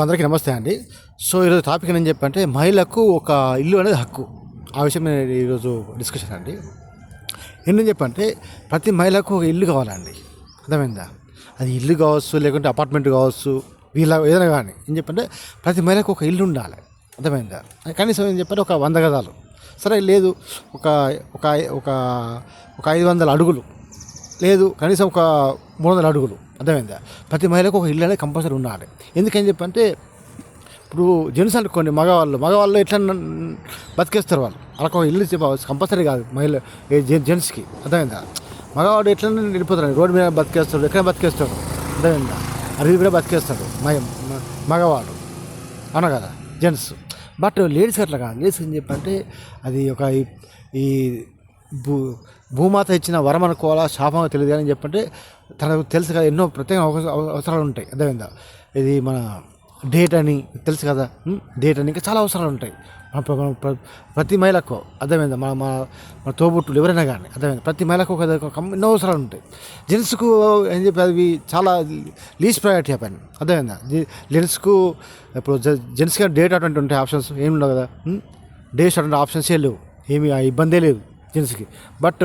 అందరికీ నమస్తే అండి. సో ఈరోజు టాపిక్ ఏం చెప్పంటే మహిళకు ఒక ఇల్లు అనేది హక్కు. ఆ విషయం ఈరోజు డిస్కషన్ అండి. ఏంటని చెప్పంటే ప్రతి మహిళకు ఒక ఇల్లు కావాలండి. అర్థమైందా? అది ఇల్లు కావచ్చు లేకుంటే అపార్ట్మెంట్ కావచ్చు వీళ్ళ ఏదైనా కానీ. ఏం చెప్పంటే ప్రతి మహిళకు ఒక ఇల్లు ఉండాలి. అర్థమైందా? కనీసం ఏం చెప్పంటే ఒక వంద గదాలు సరే లేదు ఒక ఒక ఒక ఒక ఐదు వందల అడుగులు. లేదు కనీసం ఒక మూడు వందల అడుగులు. అర్థమైందా? ప్రతి మహిళకు ఒక ఇల్లు అనేది కంపల్సరీ ఉండాలి. ఎందుకని చెప్పంటే ఇప్పుడు జెంట్స్ అనుకోండి మగవాళ్ళు మగవాళ్ళు ఎట్లా బతికేస్తారు వాళ్ళు? వాళ్ళకు ఒక ఇల్లు కంపల్సరీ కాదు మహిళ ఏ జెంట్స్కి. అర్థమైందా? మగవాడు ఎట్లా వెళ్ళిపోతాడు రోడ్డు మీద బతికేస్తాడు ఎక్కడ బతికేస్తాడు. అర్థమైందా? అడవి కూడా బతికేస్తాడు మగ మగవాడు. అవునా కదా? జెంట్స్. బట్ లేడీస్ అట్లా కాదు. లేడీస్ ఏం చెప్పంటే అది ఒక ఈ భూ భూమాత ఇచ్చిన వరం అనుకోవాలా? శాపం తెలియదు కానీ చెప్పంటే తనకు తెలుసు కదా ఎన్నో ప్రత్యేక అవసరాలు ఉంటాయి. అర్థమైందా? ఇది మన డేట్ అని తెలుసు కదా? డేట్ అని ఇంకా చాలా అవసరాలు ఉంటాయి. మన ప్రతి మహిళకు అర్థమైందా? మన మన మన తోబుట్టులు ఎవరైనా కానీ అర్థమైంది? ప్రతి మహిళకు ఒక ఎన్నో అవసరాలు ఉంటాయి. జెంట్స్కు ఏం చెప్పి అవి చాలా లీస్ట్ ప్రయారిటీ అయిపోయింది అర్థమైందా? జెంట్స్కు ఇప్పుడు జెంట్స్కి డేట్ అటువంటి ఉంటాయి ఆప్షన్స్. ఏమి ఉండవు కదా? డేట్స్ అటువంటి ఆప్షన్సే లేవు. ఏమి ఆ ఇబ్బందే లేదు. జెంట్స్కి బట్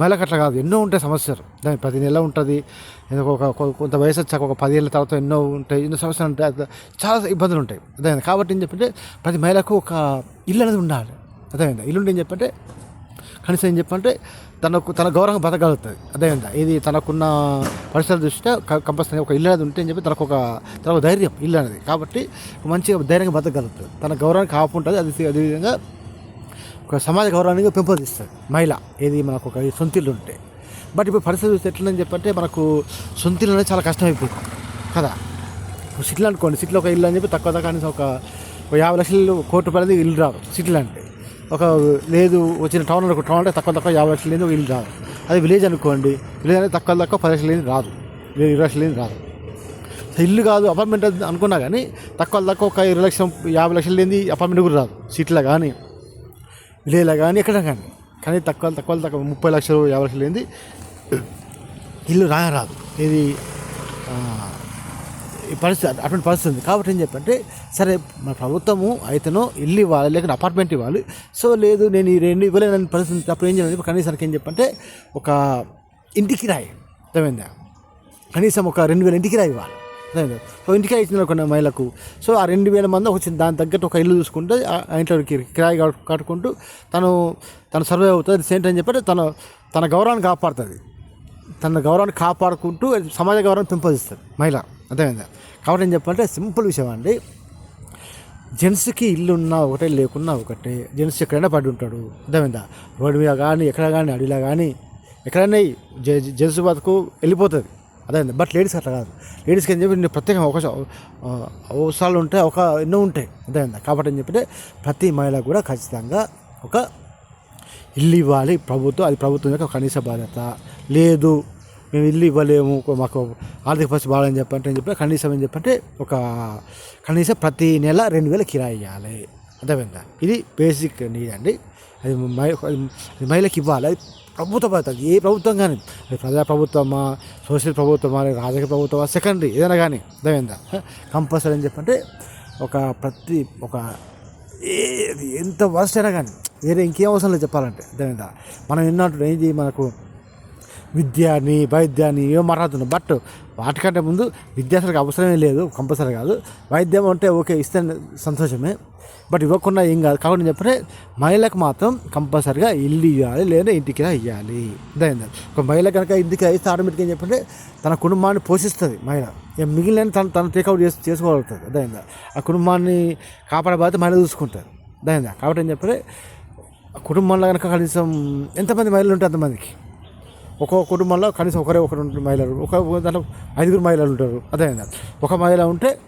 మహిళకు అట్లా కాదు. ఎన్నో ఉంటాయి సమస్యలు. దాని ప్రతి నెల ఉంటుంది. ఎందుకు ఒక కొ- కొంత వయసు వచ్చాక ఒక పదేళ్ళ తర్వాత ఎన్నో ఉంటాయి. ఎన్నో సమస్యలు ఉంటాయి. చాలా ఇబ్బందులు ఉంటాయి. అదే కాబట్టి ఏం చెప్పంటే ప్రతి మహిళకు ఒక ఇల్లు అనేది ఉండాలి. అదేవిధంగా ఇల్లు ఉంటే ఏం చెప్పంటే కనీసం ఏం చెప్పంటే తనకు తన గౌరవం బతకగలుగుతుంది. అదేవిధంగా ఇది తనకున్న పరిస్థితుల దృష్ట్యా కంపల్సరీ ఒక ఇల్లు అనేది ఉంటే అని చెప్పి తనకు ఒక తనకు ధైర్యం ఇల్లు అనేది. కాబట్టి మంచిగా ధైర్యంగా బతకగలుగుతుంది. తన గౌరవానికి కాపుంటుంది అది అదేవిధంగా ఒక సమాజ గౌరవానికి పెంపొందిస్తుంది మహిళ. ఏది మనకు ఒక సొంతిల్లు ఉంటే. బట్ ఇప్పుడు పరిస్థితి చూస్తే ఎట్లని చెప్పంటే మనకు సొంతిల్లు అనేది చాలా కష్టం అయిపోతుంది కదా? ఇప్పుడు అనుకోండి సిటీలో ఒక ఇల్లు అని చెప్పి తక్కువ తక్కువ ఒక యాభై లక్షలు కోటి రూపాయలది ఇల్లు రాదు సిట్లు అంటే. ఒక లేదు వచ్చిన టౌన్ ఒక టౌన్ అంటే తక్కువ తక్కువ యాభై లక్షలు లేని ఒక ఇల్లు రాదు. అది విలేజ్ అనుకోండి విలేజ్ అనేది తక్కువ తక్కువ పది లక్షలు లేని రాదు. ఇరవై లక్షలు లేని రాదు. ఇల్లు కాదు అపార్ట్మెంట్ అనుకున్నా కానీ తక్కువ తక్కువ ఒక ఇరవై లక్షలు యాభై లక్షలు లేని అపార్ట్మెంట్ కూడా రాదు. సిటీలో కానీ లేలా కానీ ఎక్కడ కానీ. కానీ తక్కువ తక్కువ తక్కువ ముప్పై లక్షలు యాభై లక్షలు లేనిది ఇల్లు రాదు. ఇది పరిస్థితి అటువంటి పరిస్థితి ఉంది. కాబట్టి ఏం చెప్పంటే సరే మన ప్రభుత్వము అయితేనో ఇల్లు ఇవ్వాలి లేకుంటే అపార్ట్మెంట్ ఇవ్వాలి. సో లేదు నేను ఈ రెండు ఇవ్వలేని పరిస్థితి అప్పుడు ఏం చేయాలి కనీసానికి ఏం చెప్పంటే ఒక ఇంటికి రాయి. అర్థమైందా? కనీసం ఒక రెండు వేల ఇంటికి రాయి ఇవ్వాలి. ఇంటికే ఇచ్చింది కొన్ని మహిళకు సో ఆ రెండు వేల మంది వచ్చింది దాని తగ్గట్టు ఒక ఇల్లు చూసుకుంటే ఆ ఇంట్లో కిరాయి కట్టుకుంటూ తను తను సర్వే అవుతుంది. సేమ్ టైం చెప్పి తన తన గౌరవాన్ని కాపాడుతుంది. తన గౌరవాన్ని కాపాడుకుంటూ సమాజ గౌరవం పెంపొందిస్తుంది మహిళ. అర్థమైందా? కాబట్టి ఏం చెప్పాలంటే సింపుల్ విషయం అండి. జెంట్స్కి ఇల్లు ఉన్నా ఒకటే లేకున్నా ఒకటే. జెంట్స్ ఎక్కడైనా పడి ఉంటాడు. అర్థమైందా? రోడ్డు మీద కానీ ఎక్కడ కానీ అడవిలో కానీ ఎక్కడైనా జెంట్స్ బతుకు వెళ్ళిపోతుంది. అదే బట్ లేడీస్ అట్లా కాదు. లేడీస్కి ఏం చెప్పి నేను ప్రత్యేక అవకాశం అవసరాలు ఉంటాయి ఒక ఎన్నో ఉంటాయి. అర్థమైందా కాబట్టి అని చెప్పి ప్రతి మహిళ కూడా ఖచ్చితంగా ఒక ఇల్లు ఇవ్వాలి. ప్రభుత్వం అది ప్రభుత్వం యొక్క కనీస బాధ్యత. లేదు మేము ఇల్లు ఇవ్వలేము మాకు ఆర్థిక పరిస్థితి బాగాలని చెప్పంటే అని చెప్పి కనీసం అని చెప్పంటే ఒక కనీసం ప్రతి నెల రెండు వేల కిరాయి ఇవ్వాలి. అర్థమైందా? ఇది బేసిక్ నీడ్ అండి. అది మహిళకి ఇవ్వాలి. ప్రభుత్వ పథకాలు ఏ ప్రభుత్వం కానీ ప్రజా ప్రభుత్వమా సోషల్ ప్రభుత్వమా లేదా రాజకీయ ప్రభుత్వమా సెకండరీ ఏదైనా కానీ అర్థమైందా కంపల్సరీ అని చెప్పంటే ఒక ప్రతి ఒక ఏది ఎంత వర్స్ట్ అయినా కానీ వేరే ఇంకేం అవసరం లేదు చెప్పాలంటే అర్థమైందా మనం విన్నట్టు ఏంటి మనకు విద్య అని వైద్య అని ఏం మాట్లాడుతున్నాం బట్ వాటికంటే ముందు విద్య అసలు అవసరమే లేదు కంపల్సరీ కాదు. వైద్యం అంటే ఓకే ఇస్తే సంతోషమే. బట్ ఇవ్వకుండా ఏం కాదు. కాబట్టి చెప్పే మహిళకు మాత్రం కంపల్సరీగా ఇల్లు ఇవ్వాలి లేదా ఇంటికి ఇవ్వాలి. అర్థమైందా? ఒక మహిళ కనుక ఇంటికి అయితే ఆటోమేటిక్గా ఏం చెప్పంటే తన కుటుంబాన్ని పోషిస్తుంది మహిళ. మిగిలిన తను తను టేక్అవుట్ చేసి చేసుకోగలుగుతుంది. అర్థమైందా? ఆ కుటుంబాన్ని కాపాడే బాధ్యత మహిళ చూసుకుంటారు. అర్థమైందా? కాబట్టి ఏం చెప్పే ఆ కుటుంబంలో కనుక కనీసం ఎంతమంది మహిళలు ఉంటే అంతమందికి. ఒక్కొక్క కుటుంబంలో కనీసం ఒకరే ఒకరు మహిళలు. ఒక దాంట్లో ఐదుగురు మహిళలు ఉంటారు. అదేవిధంగా ఒక మహిళ ఉంటే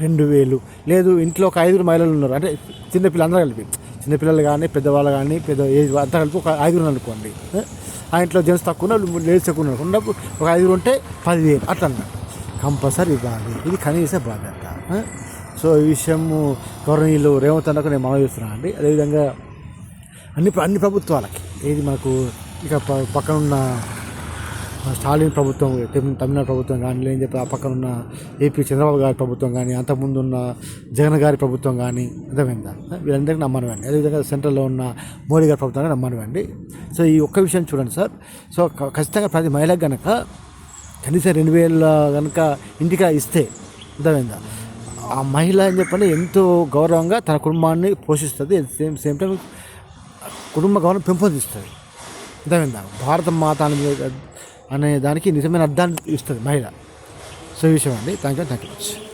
రెండు వేలు లేదు ఇంట్లో ఒక ఐదుగురు మహిళలు ఉన్నారు. అంటే చిన్నపిల్లలు అందరూ కలిపి. చిన్నపిల్లలు కానీ పెద్దవాళ్ళు కానీ పెద్ద ఏజ్ అంతా కలిపి ఒక ఐదుగురు అనుకోండి. ఆ ఇంట్లో జెంట్స్ తక్కువ లేడీస్ తక్కువ ఉన్నారు. ఉన్నప్పుడు ఒక ఐదుగురు ఉంటే పదివేలు. అట్లా అన్నారు. కంపల్సరీ ఇవ్వాలి. ఇది కనీస బాధ్యత. సో ఈ విషయము గౌరవనీయులు రేవంత్ అన్నకు నేను మనం చేస్తున్నాను అండి అదేవిధంగా అన్ని అన్ని ప్రభుత్వాలకి ఏది మనకు ఇక పక్కన పక్కనున్న స్టాలిన్ ప్రభుత్వం తమిళనాడు ప్రభుత్వం కానీ లేని చెప్పి ఆ పక్కన ఉన్న ఏపీ చంద్రబాబు గారి ప్రభుత్వం కానీ అంతకుముందు ఉన్న జగన్ గారి ప్రభుత్వం కానీ అర్థమైందా? వీళ్ళందరికీ నమ్మనివ్వండి అదేవిధంగా సెంట్రల్లో ఉన్న మోడీ గారి ప్రభుత్వాన్ని నమ్మనివ్వండి సో ఈ ఒక్క విషయం చూడండి సార్. సో క- ఖచ్చితంగా ప్రతి మహిళకు కనుక కనీసం రెండు వేల కనుక ఇంటికా ఇస్తే అర్థమైందా? ఆ మహిళ అని చెప్పండి ఎంతో గౌరవంగా తన కుటుంబాన్ని పోషిస్తుంది. సేమ్ సేమ్ టైం కుటుంబ గౌరవం పెంపొందిస్తుంది. అర్థమైందా? భారత మాత అనే అనే దానికి నిజమైన అర్థాన్ని ఇస్తుంది మహిళ. సో ఈ విషయం అండి. Thank you thank you much.